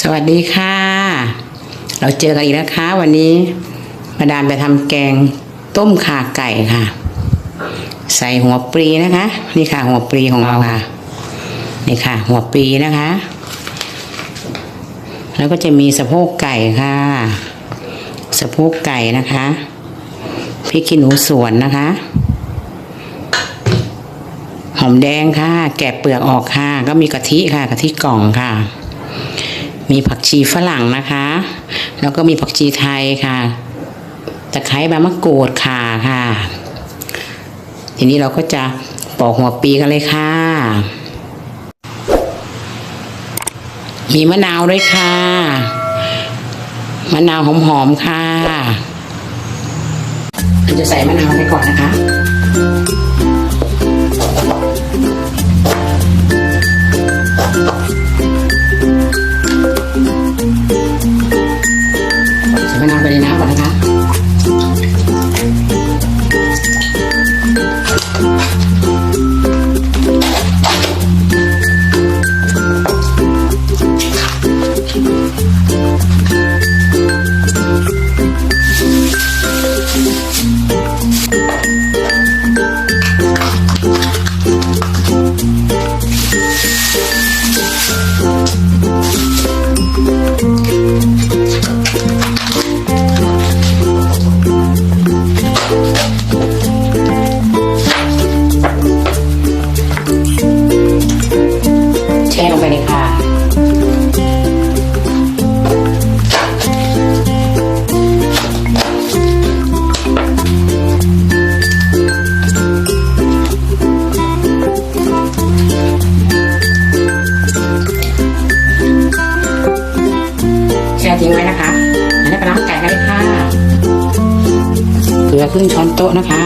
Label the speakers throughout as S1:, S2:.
S1: สวัสดีค่ะ เราเจอกันอีกแล้วค่ะวันนี้มาดามไปทำแกงต้มข่าไก่ค่ะ ใส่หัวปลีนะคะ นี่ค่ะ หัวปลีของเราค่ะ นี่ค่ะ หัวปลีนะคะ แล้วก็จะมีสะโพกไก่ค่ะ สะโพกไก่นะคะพริกขี้หนูสวนนะคะ หอมแดงค่ะ แกะเปลือกออกค่ะ ก็มีกะทิค่ะกะทิกล่องค่ะ มีผักชีฝรั่งนะคะ แล้วก็มีผักชีไทยค่ะ ตะไคร้ใบมะกรูดข่าค่ะ ทีนี้เราก็จะปอกหัวปีกันเลยค่ะ มีมะนาวด้วยค่ะ มะนาวหอมๆค่ะเราจะใส่มะนาวไปก่อนนะคะ ช่ลงไปเลยค่ะ แช่ทิ้งไว้นะคะแล้วก็ล้างไก่กันเลยค่ะ เกลือครึ่งช้อนโต๊ะนะคะ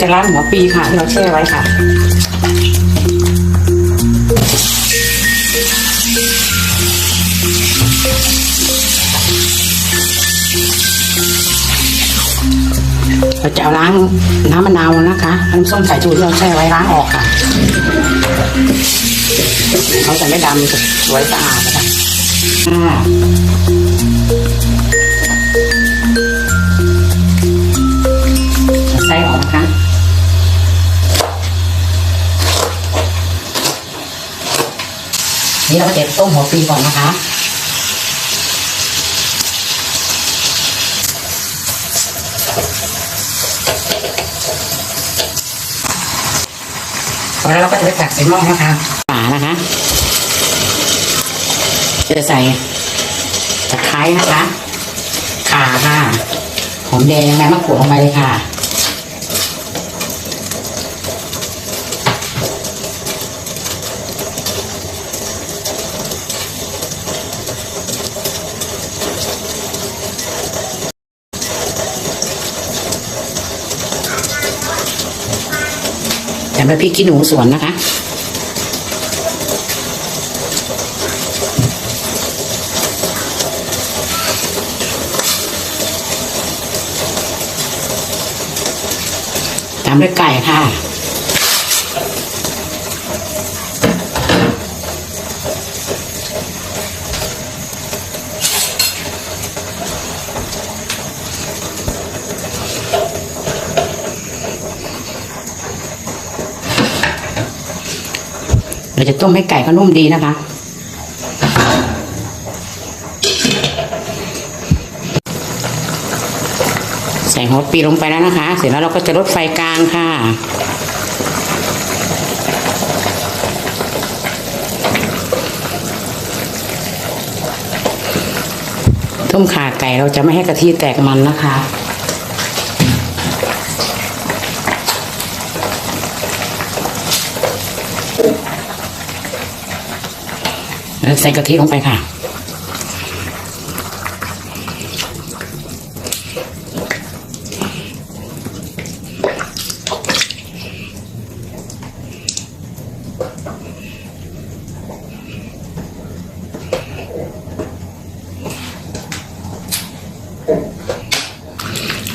S1: จะร้านหัวปีค่ะที่เราแช่ไว้ค่ะ เอาล้างน้ำมะนาวนะคะน้ำส้มสายชูที่เราแช่ไว้ล้างออกค่ะเขาจะไม่ดำจะสวยสะอาดนะคะอ่าใส่ออกนะคะนี่เราก็จะต้มหัวปีก่อนนะคะ แล้วเราก็จะไปตักใส่หม้อนะคะฝานะคะจะใส่ตะไคร้นะคะข่าค่ะหอมแดงนะมะกรูดลงไปเลยค่ะ มด้วยพี่กขี้หนูสวนนะคะตามด้วยไก่ค่ะ เราจะต้มให้ไก่เขานุ่มดีนะคะ ใส่หัวปีลงไปแล้วนะคะ เสร็จแล้วเราก็จะลดไฟกลางค่ะต้มขาไก่เราจะไม่ให้กะทิแตกมันนะคะ แล้ว ใส่กะทิลงไปค่ะ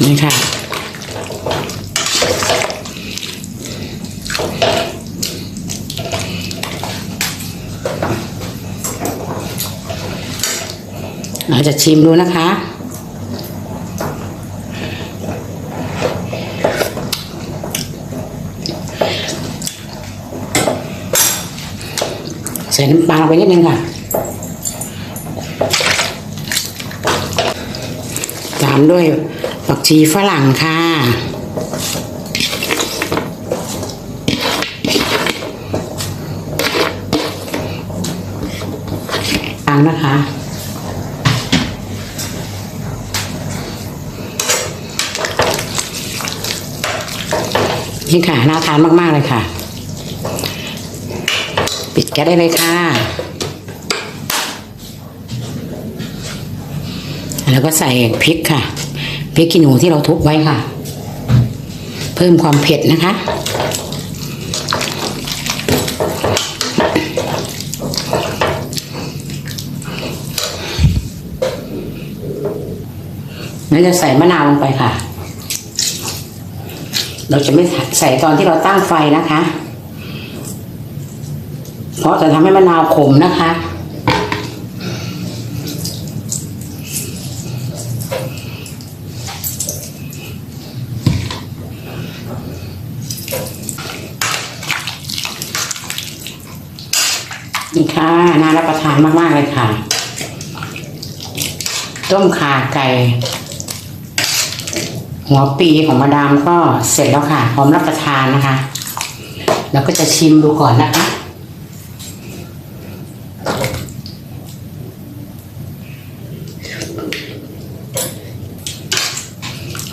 S1: นี่ค่ะ เราจะชิมดูนะคะ ใส่น้ำปลาลงไปนิดนึงค่ะ ตามด้วยผักชีฝรั่งค่ะตามนะคะ นี่ค่ะน่าทานมากๆเลยค่ะ ปิดแก๊สได้เลยค่ะ แล้วก็ใส่พริกค่ะพริกขี้หนูที่เราทุบไว้ค่ะ เพิ่มความเผ็ดนะคะแล้วจะใส่มะนาวลงไปค่ะ เราจะไม่ใส่ตอนที่เราตั้งไฟนะคะ เพราะจะทำให้มะนาวขมนะคะ นี่ค่ะน่ารับประทานมาก ๆ เลยค่ะ ต้มข่าไก่ หัวปีของมาดามก็เสร็จแล้วค่ะพร้อมรับประทานนะคะ แล้วก็จะชิมดูก่อนนะคะ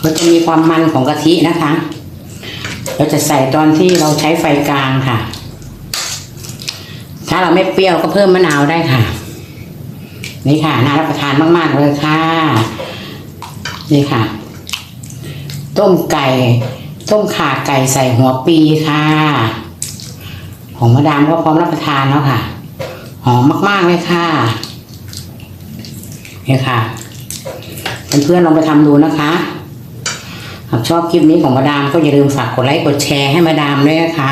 S1: ก็จะมีความมันของกะทินะคะ เราจะใส่ตอนที่เราใช้ไฟกลางค่ะ ถ้าเราไม่เปรี้ยวก็เพิ่มมะนาวได้ค่ะ นี่ค่ะน่ารับประทานมาก ๆ เลยค่ะ นี่ค่ะ ต้มไก่ ต้มข่าไก่ใส่หัวปีค่ะของมาดามก็พร้อมรับประทานแล้วค่ะ หอมมากๆเลยค่ะเนี่ค่ะเพื่อนๆลองไปทำดูนะคะหากชอบคลิปนี้ของมาดามก็อย่าลืมฝากกดไลค์กดแชร์ให้มาดามด้วยนะคะ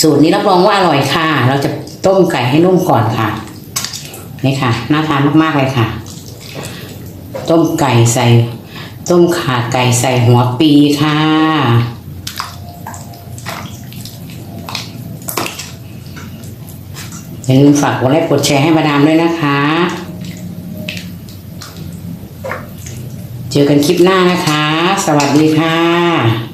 S1: สูตรนี้รับรองว่าอร่อยค่ะ เราจะต้มไก่ให้นุ่มก่อนค่ะ นี่ค่ะ น่าทานมากๆเลยค่ะ ต้มไก่ใส่ ต้มข่าไก่ใส่หัวปีค่ะ อย่าลืมฝากกดไลค์กดแชร์ให้มาดามด้วยนะคะ เจอกันคลิปหน้านะคะ สวัสดีค่ะ